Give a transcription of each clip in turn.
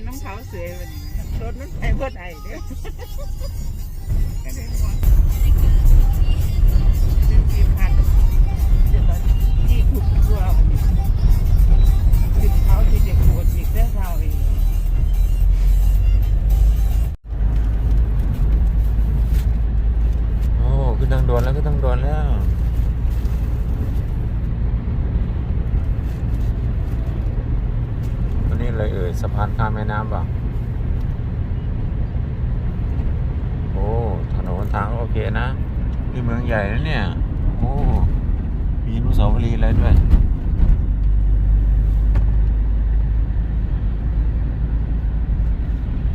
นน้องเขาเสือวันรถนั้นไปบ่ได้เด้อก็เลยว่าซื้อกี่พันเดี๋ยวเราจี้ถูกตัววันนี้ขึ้นเขาที่เด็กปวดอีกแล้วเราอีกโอ้ขึ้นทางด่วนแล้วขึ้นทางด่วนแล้วตัว นี้เลยเอ่ยสะพานข้ามแม่น้ำเปล่าโอ้ถนนหนทางก็โอเคนะนี่เมืองใหญ่นะเนี่ย โอ้ มีอนุสาวรีย์อะไรด้วย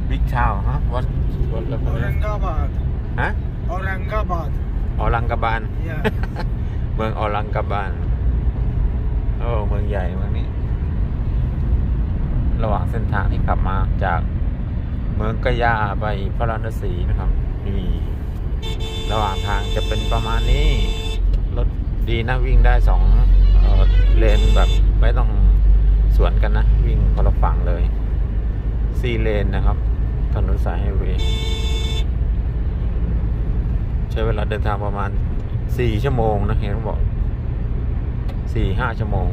บิ๊กชาวฮะวัดวัดอะไร Aurangabad. ฮะ Aurangabad. ออลังกาบาน Yeah. เมืองออลังกาบานโอ้เมืองใหญ่เมืองนี้ ระหว่างเส้นทางที่ขับมาจากเมืองกะยาไปพระราณสีนะครับนี่ระหว่างทางจะเป็นประมาณนี้ รถดีนะวิ่งได้สองเออเลนแบบไม่ต้องสวนกันนะ วิ่งคนละฝั่งเลยสี่เลนนะครับ ถนนสายไฮเวย์ใช้เวลาเดินทางประมาณสี่ชั่วโมงนะเห็นเขาบอกสี่ห้าชั่วโมง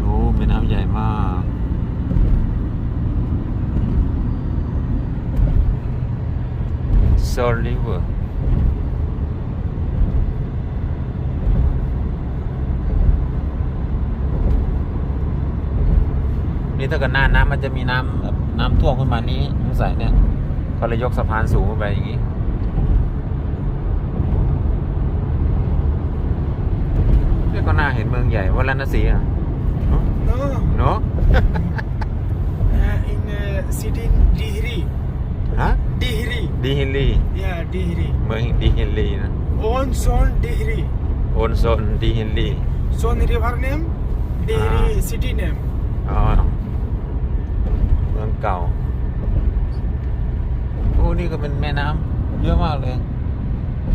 โอ้แม่น้ำใหญ่มากโซลริเวอร์นี่ถ้าเกิดหน้าน้ำ มันจะมีน้ำแบบน้ำท่วมขึ้นมานี้สงสัยเนี่ยก็เลยยกสะพานสูงขึ้นไปอย่างนี้นี่ก็น่าเห็นเมืองใหญ่วัลนสีอะ No. เนาะ Uh, in uh, city in Dihri. ฮะ Dihri. ดีฮิลลี Yeah, Dihri. เมืองดีฮิลลีนะ On son Dihri. โอนโซนดีฮิลลี Son river name. Dihri Ah. city name. อ๋อ เมืองเก่า โอ้ นี่ก็เป็นแม่น้ำเยอะมากเลย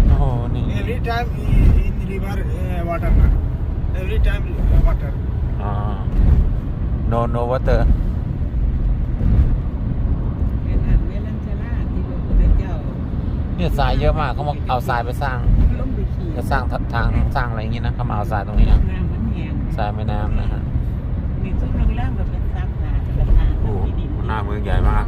โอ้โห นี่ Every time i- in river uh, water. na. Every time uh, water. อ๋อ no no water เป็นอันเวลัญชราที่พระพุทธเจ้าเนี่ยทรายเยอะมากเขามาเอาทรายไปสร้าง ลงไปขี่จะสร้างทางสร้างอะไรอย่างงี้นะเขามาเอาทรายตรงนี้นะน้ำมันแห้งทรายแม่น้ำนะฮะ มีต้นโรงแรมแบบเป็นซับนาเป็นทาง โอ้โหที่ดินหน้าเมืองใหญ่มาก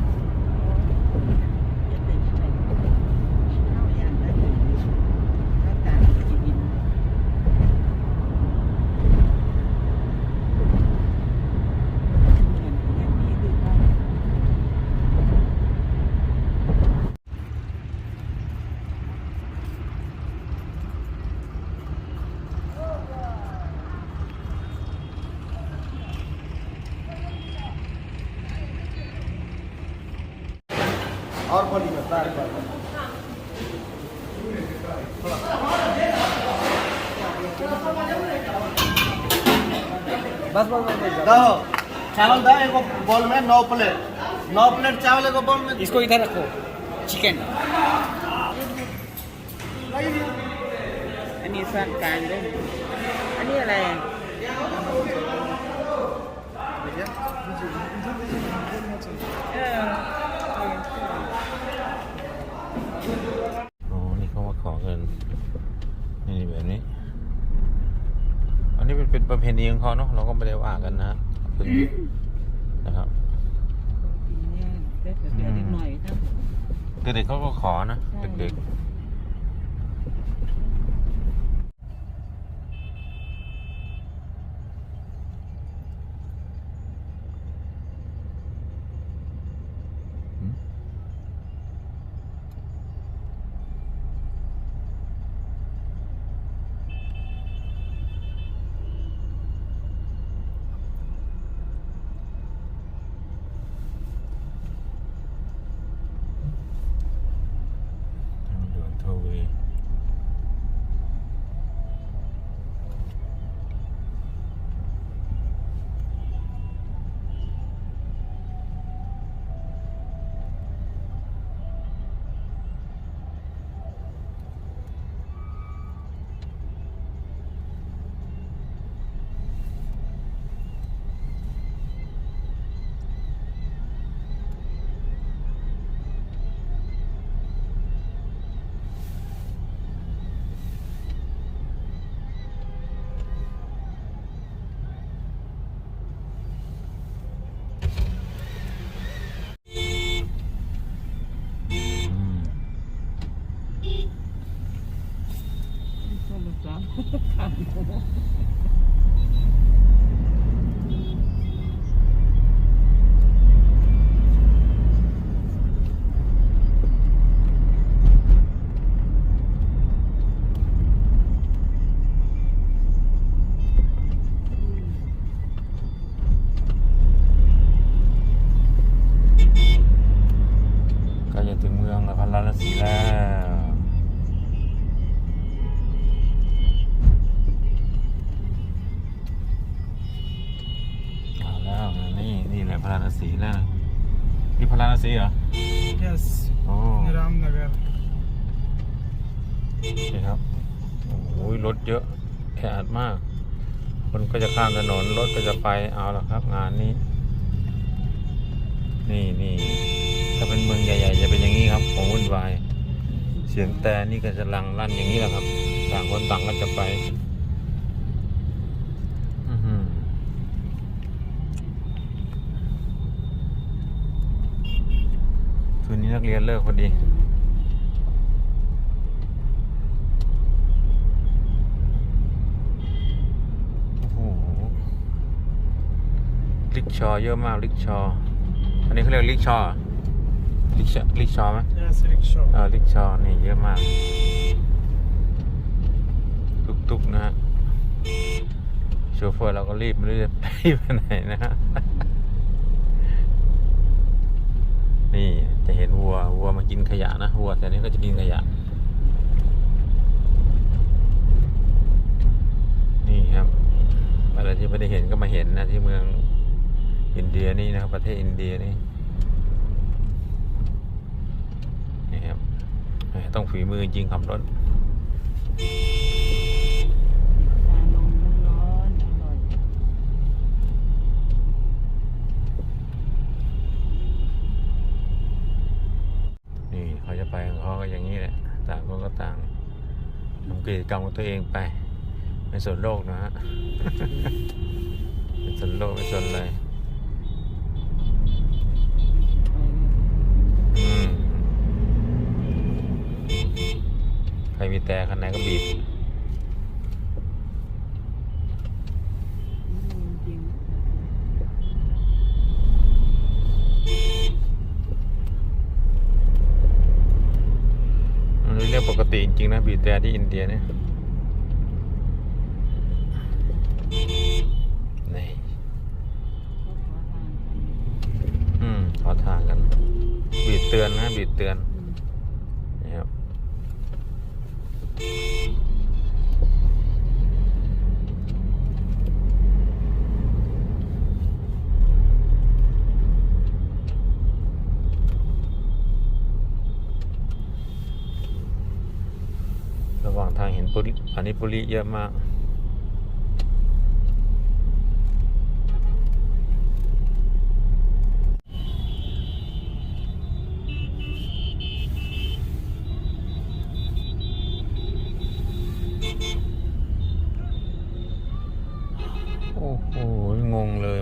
बस दो चावल दो एक बोल में नौ प्लेट नौ प्लेट चावल एक बोल में इसको इधर रखो chicken อันนี้ส่วนกลางด้วยอันนี้อะไรอ่ะเออ โอ้นี่เขามาขอเงิน นี่แบบนี้ อันนี้เป็นเป็นประเพณีของเขาเนาะ เราก็ไม่ได้ว่ากันนะ คือนะครับเนี่ยได้แบบเล็กหน่อยถ้าเด็กๆเขาก็ขอนะ ใช่ เด็กๆ สีแล้วเอาแล้วนี่นี่แหละพาราณสีแล้วนี่พาราณสีเหรอ Yes. โอ้ Ramnagar. นี่ครับโอ้ยรถเยอะแออัดมาก คนก็จะข้ามถนนรถก็จะไปเอาละครับ งานนี้ นี่นี่ ถ้าเป็นเมืองใหญ่ ๆ จะเป็นอย่างนี้ครับของวุ่นวาย เสียงแต่นี่ก็จะลังลั่นอย่างนี้แหละครับ ต่างคนต่างก็จะไปอือหือคืนนี้นักเรียนเลิกพอดีโอ้โหลิกชอเยอะมากลิกชอ อันนี้เขาเรียกลิกชอเหรอ ลิกชอลิกชอไหม Yes, rickshaw. เออลิกชอนี่เยอะมากตุกๆนะฮะโชเฟอร์เราก็รีบไม่รู้จะไปไปไหนนะฮะนี่จะเห็นวัววัวมากินขยะนะวัวแต่นี้ก็จะกินขยะ นี่ครับอะไรที่ไม่ได้เห็นก็มาเห็นนะที่เมืองอินเดียนี่นะครับประเทศอินเดียนี่นี่ครับแหม ต้องฝีมือจริงขับรถนี่เขาจะไปของเขาก็อย่างนี้แหละต่างคนก็ต่างทำกิจกรรมของตัวเองไปไม่สนโลกนะฮะไม่สนโลกไม่สนอะไรอืมใครมี แต่คันไหนก็บีบจริงอันนี้เรื่องปกติจริงๆนะบีบแต่ที่อินเดียเนี่ยนี่อืมขอทางกัน บีบเตือนนะ บีบเตือนนี่ครับ ระหว่างทางเห็นปุริอันนี้ปุริเยอะมาก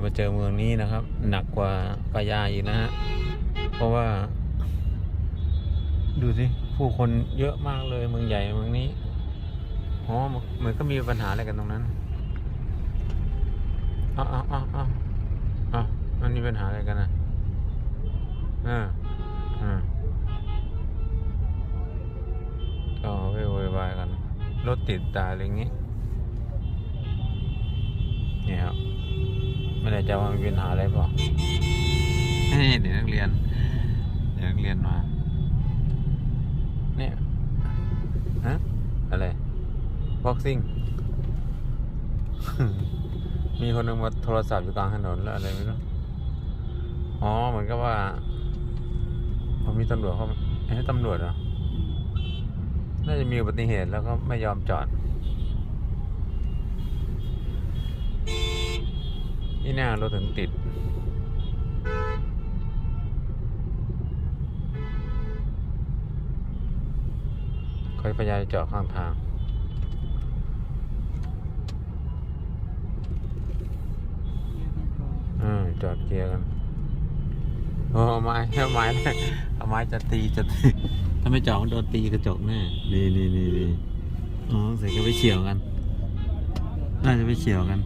มาเจอเมืองนี้นะครับ หนักกว่ากายาอีกนะฮะเพราะว่า ดูสิผู้คนเยอะมากเลยเมืองใหญ่เมืองนี้อ๋อเหมือนก็มีปัญหาอะไรกันตรงนั้นอ้าวอ้าวอ้าวอ้าวอ้าวมันมีปัญหาอะไรกันอะอ่าอ่าก็ไปโวยวายกัน รถติดตายอะไรอย่างงี้นี่ครับ ไม่แน่ใจว่ามันมีปัญหาอะไรเปล่าเฮ้ยเดี๋ยวนักเรียน เดี๋ยวนักเรียนมา เนี่ยฮะอะไรบ็อกซิ่ง มีคนหนึงมาโทรศัพท์อยู่กลางถนนแล้วอะไรไม่รู้ อ๋อ เหมือนกับว่าพอมีตำรวจเขาเอ้ตำรวจเหรอ น่าจะมีอุบัติเหตุแล้วก็ไม่ยอมจอด นี่หน้ารถถึงติดเขาพยายามจะจอดข้างทางอืมจอดเกียร์กันโอ้เอาไม้เอาไม้เอาไม้จะตีจะตี ถ้าไม่จอดมันโดนตีกระจกแน่นี่นี่นี่นี่อ๋อสัยจะไปเฉียวกัน น่าจะไปเฉียวกัน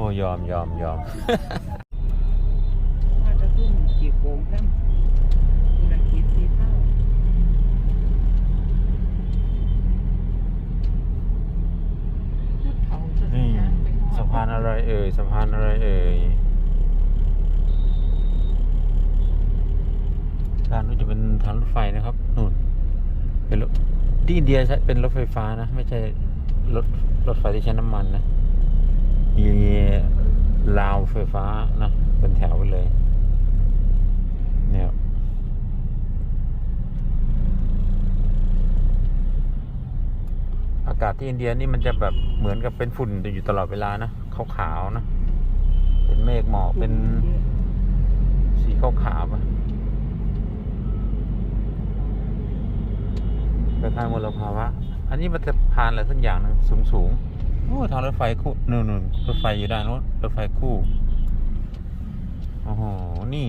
อ้ยอมยอมยอมถ้าจะขึ้นกี่โกงครับธุรกิจสีเท่าเขาจะนี่ย้ายไปหอดสะพานอะไรเอ่ย สะพานอะไรเอ่ยด้านนู้นจะเป็นทางรถไฟนะครับนู่นเป็นรถที่อินเดียใช้เป็นรถไฟฟ้านะ ไม่ใช่รถรถไฟที่ใช้น้ำมันนะ มีราวไฟฟ้านะเป็นแถวไปเลย เนี่ยอากาศที่อินเดียนี่มันจะแบบเหมือนกับเป็นฝุ่นอยู่ตลอดเวลานะขาวๆนะ เป็นเมฆหมอกเป็นสีขาวๆอะคล้ายๆมลภาวะ อันนี้มันจะพานอะไรสักอย่างหนึงสูงๆ โอ้ทางรถไฟคู่นู่นๆรถไฟอยู่ด้านโน้นรถไฟคู่โอ้โหนี่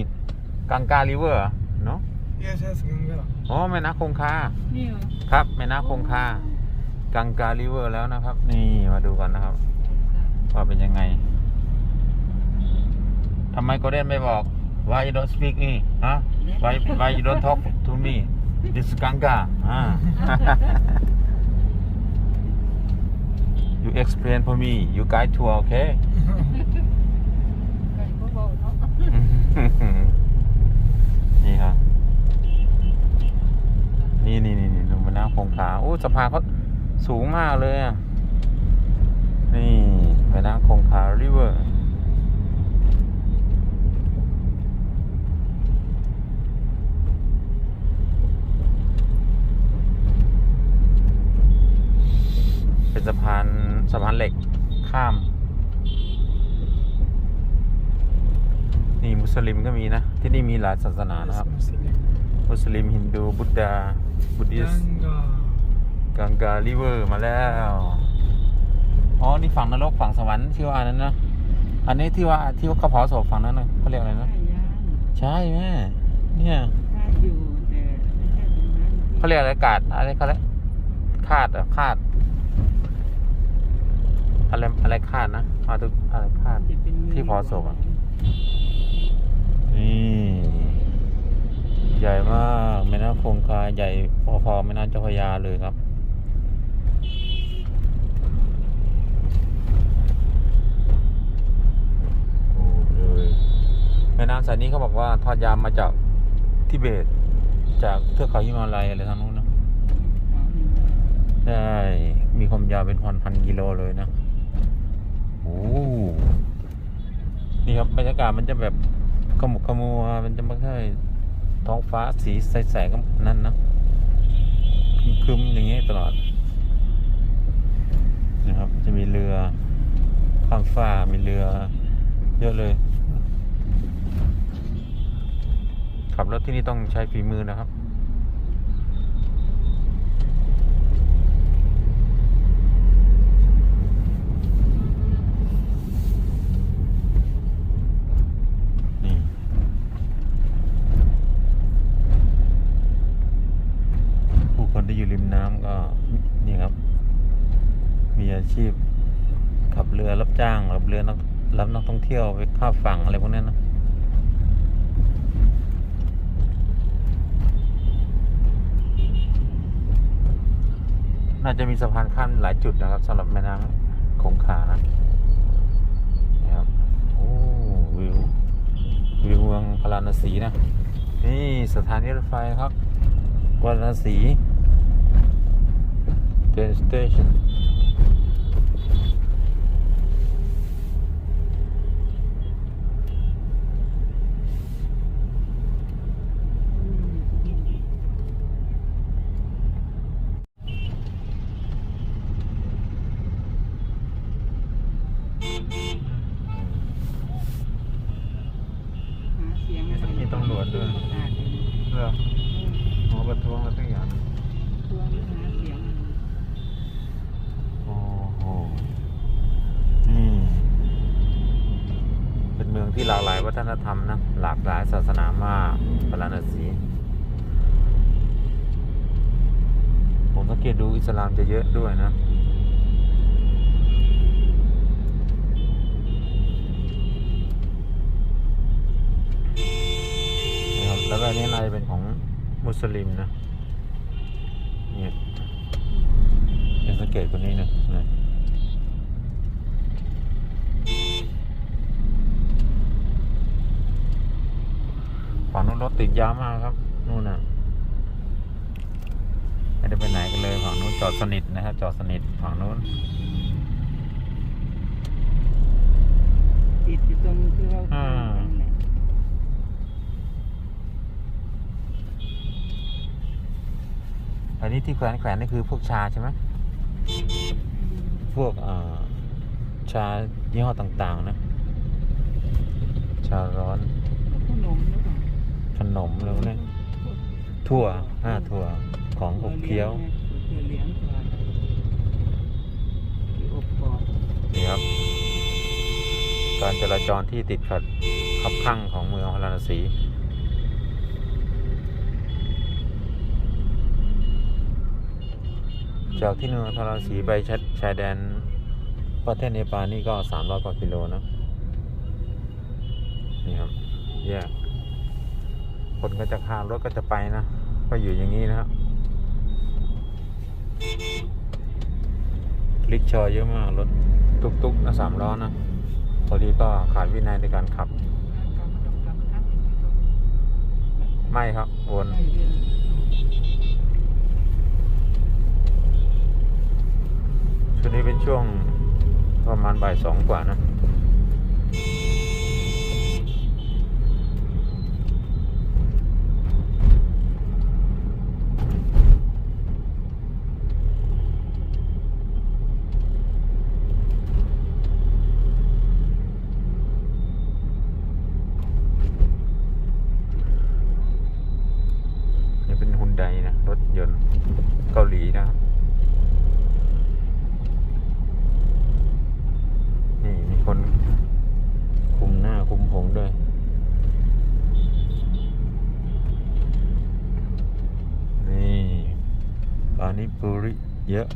กังการิเวอร์เนาะ Yes, yes, Ganga. อ๋อแม่น้ำคงคานี่เหรอครับแม่น้ำคงคากังการิเวอร์แล้วนะครับ นี่มาดูกันนะครับ ว่าเป็นยังไงทำไมโกเด้นไม่บอก why you don't speak me ฮะ why why you don't talk to me this is Ganga อ่า you explain for me you guide tour okay ไก่ก็เบาเนาะนี่ครับนี่นี่นี่นี่ดูแม่น้ำคงคาโอ้สะพานเขาสูงมากเลยอะ นี่แม่น้ำคงคาริเวอร์ เป็นสะพานสะพานเหล็กข้าม นี่มุสลิมก็มีนะ ที่นี่มีหลายศาสนานะครับ Muslim. มุสลิมฮินดูบุตดาบุติส Ganga. กังการิเวอร์มาแล้ว อ๋อ นี่ฝั่งนรกฝั่งสวรรค์ที่ว่าอันนั้นนะ อันนี้ที่ว่าที่ว่าเขาเผาศพฝั่งนั้นนะเขาเรียกอะไรนะได้ย่างใช่แม่เนี่ยได้อยู่แต่ไม่ใช่ตรงนั้นเขาเรียกอะไรกาดอะไรเขาเรียกคาดเหรอะคาด อะไรอะไรคาดนะมาดูอะไรคาดที่พอศพอะนี่ใหญ่มากแม่น้ำคงคาใหญ่พอๆแม่น้ำเจ้าพระยาเลยครับโอ้เลยแม่น้ำสายนี้เขาบอกว่าทอดยามมาจากทิเบต จากเทือกเขาฮิมาลัยอะไรทางนู้นนะใช่มีความยาวเป็นพันพันกิโลเลยนะ โอ้นี่ครับบรรยากาศมันจะแบบขมุกขมัวมันจะไม่ค่อยท้องฟ้าสีใสๆก็นั่นนะครึมๆอย่างเงี้ยตลอดนะครับ จะมีเรือข้ามฟ้ามีเรือ เยอะเลยขับรถที่นี่ต้องใช้ฝีมือนะครับ นี่ ผู้คนที่อยู่ริมน้ำก็นี่ครับ มีอา ชีพ ขับเรือรับจ้างขับเรือนักรับนักท่องเที่ยวไปข้ามฝั่งอะไรพวกนี้นะน่าจะมีสะพานข้ามหลายจุดนะครับสำหรับแม่น้ำคงคานะนี่ครับโอ้วิววิวเมืองพาราณสีนะ นี่สถานีรถไฟครับวาราณสีเทนสเตชัน หาเสียงอะไรมีตำรวจด้วยประกาศอยู่นะเรือหมอประท้วงอะไรสักอย่างทวงหาเสียงอะไรโอ้โหนี่เป็นเมืองที่หลากหลายวัฒนธรรมนะ หลากหลายศาสนามากพาราณสีผมสังเกตดูอิสลามจะเยอะด้วยนะ อันนี้นายเป็นของมุสลิมนะเนี่ยยังสังเกตคนนี้นะนะฝั่งนู้นรถติดยาวมากครับ นู่นน่ะไม่ได้ไปไหนกันเลยฝั่งนู้นจอดสนิทนะครับจอดสนิทฝั่งนู้นติดอยู่ตรงที่เรา อันนี้ที่แขวนแขวนนี่คือพวกชาใช่ไหมพวกชายี่ห้อต่างๆนะ ชาร้อน ขนมหรือเปล่าขนะถั่วอ่าถั่วของขบเคี้ยวถั่วเหลี้ยงก่อนที่อบกรอบนี่ครับ การจราจรที่ติดขัดขับข้างของเมืองพาราณสี จากที่เมืองพาราสีไปชายชายแดนประเทศเนปาลนี่ก็สามร้อยกว่ากิโลนะนี่ครับแยกคนก็จะข้ามรถก็จะไปนะก็อยู่อย่างนี้นะครับลิกชอเยอะมาก รถตุกๆนะสามล้อนะพอดีก็ขาดวินัยในการขับ ไม่ครับวน ตองช่วงนี้เป็นช่วงประมาณบ่ายสองกว่านะ นี่เป็นฮุนไดนะ รถยนต์เกาหลีนะครับ นี่มีคนคุมหน้าคุมผมด้วย นี่ปานิปุริเยอะ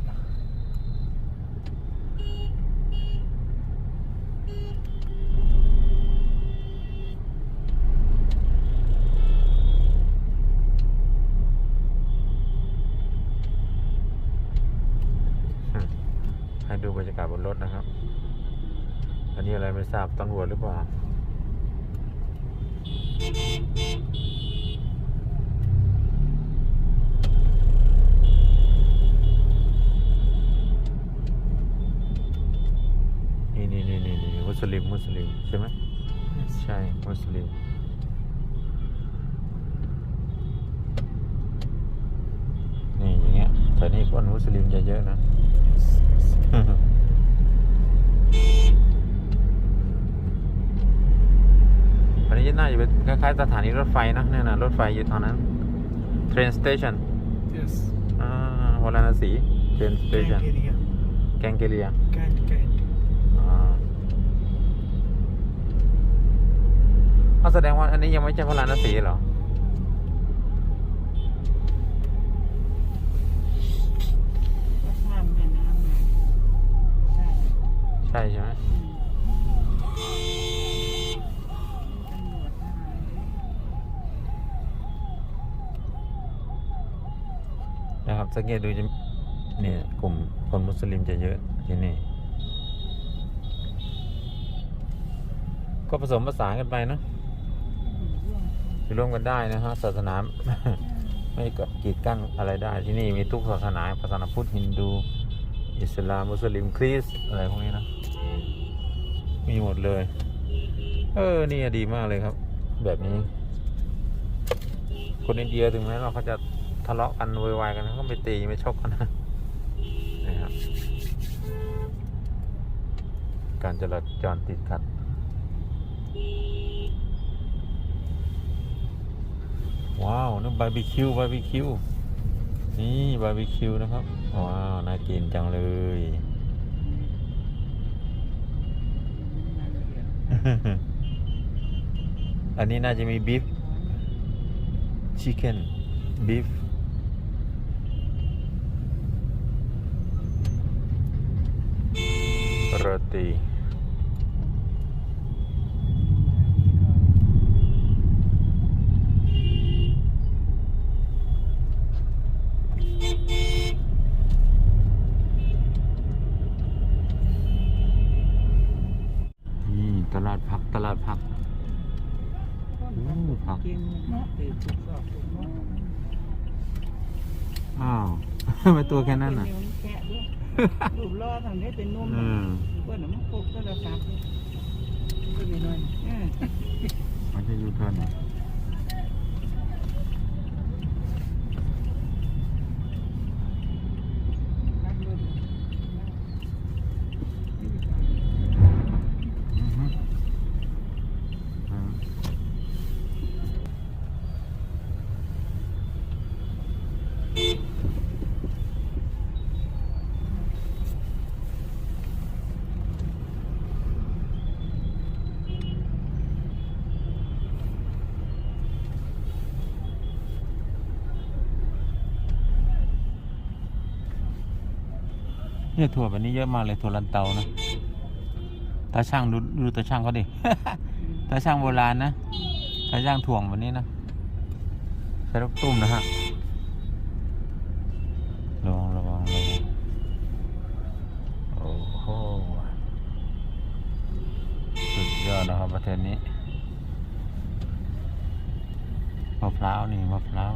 ให้ดูบรรยากาศบนรถนะครับ อันนี้อะไรไม่ทราบตำรวจหรือเปล่านี่นี่นี่นี่นี่มุสลิมมุสลิมใช่ไหมใช่มุสลิมนี่อย่างเงี้ยแต่นี่คนมุสลิมจะเยอะนะ อั นนี้น่าจะเป็นคล้ายๆสถานีรถไฟนะเนี่ยนะรถไฟอยู่ตอนนั้น train station Yes. อ่าโฮลานาสี train station Kent area. แกงเกเลีย Kent, Kent. อ่าเอาแสดงว่าอันนี้ยังไม่ใช่พาราณสีเหรอก็ข้ามแม่น้ำมาใช่ใช่ใช่ไหม อืมตำรวจทหาร นะครับ สังเกตดูจะเนี่ยกลุ่มคนมุสลิมจะเยอะที่นี่ ก็ผสมผสานกันไปเนะอยู่ร่วมกันได้นะฮะศาสนาไม่กีดกั้นอะไรได้ที่นี่มีทุกศาสนาศาสนาพุทธฮินดู อิสลามมุสลิมคริสอะไรพวกนี้นะ มีหมดเลย เออนี่ดีมากเลยครับ แบบนี้ คนอินเดียถึงแม้ว่าเขาจะ ทะเลาะกันโวยวายกันเขาก็ไม่ตีไม่ชกกันนะครับการจราจรติดขัด ว้าวนั่นบาร์บีคิวบาร์บีคิวนี่บาร์บีคิวนะครับ ว้าว น่ากินจังเลยอันนี้น่าจะมีบีฟชิคเก้นบีฟ โรตีนี่ตลาดผักตลาดผักอู้ผักกินเนาะเด็กถูกสอบถูกเนาะอ้าวทำไมตัวแค่นั้นอะเป็วแค่ด้วยรูปล่อทางนี้เป็นนุ่มอืม เพื่อนน่ะมันปลุกก็ระดับก็ไม่น้อยเออมันจะยูเทิร์น เนี่ยถั่วแบบนี้เยอะมากเลยถั่วลันเตานะตาช่างดูดูตาช่างเขาดิ ตาช่างโบราณนะตาช่างถ่วงแบบนี้นะใช้ลูกตุ้มนะฮะระวังระวังระวังโอ้โหสุดยอดนะครับประเทศนี้มะพร้าวนี่มะพร้าว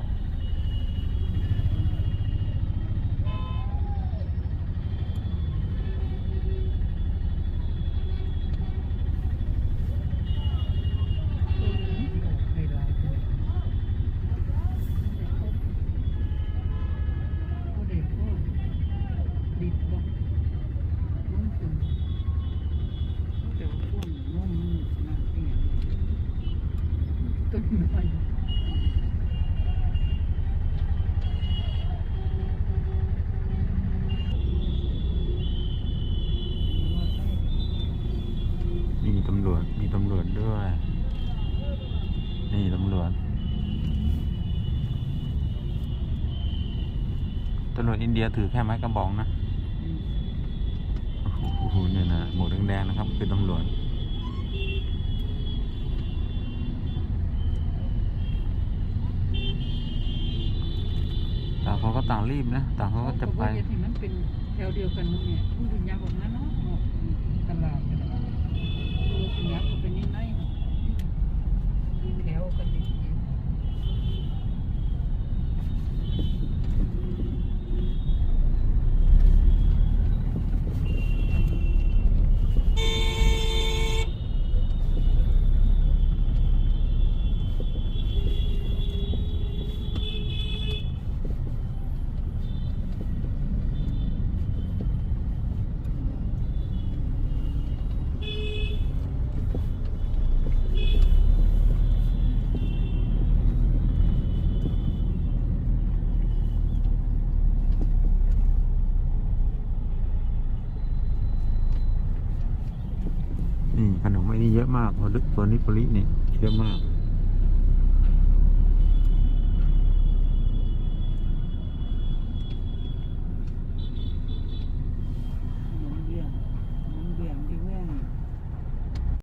ีตำรวจ มีตำรวจด้วย นี่ตำรวจ ตำรวจอินเดียถือแค่ไม้กระบองนะ โอ้โหเนี่ยนะหมวกแดงๆนะครับ คือตำรวจต่างคนก็ต่างรีบนะ ต่างคนก็จะไปเพราว่าอย่างที่มันเป็นแถวเดียวกันเนี่ยคุณดุนยาบอกนั้นเนาะเนาะ ดูสิยักษ์ก็เป็นนิดหน่อยมีแถวกันดีๆ นี่ขนมไอ้นี่เยอะมากตัวนิปรินี่เยอะมาก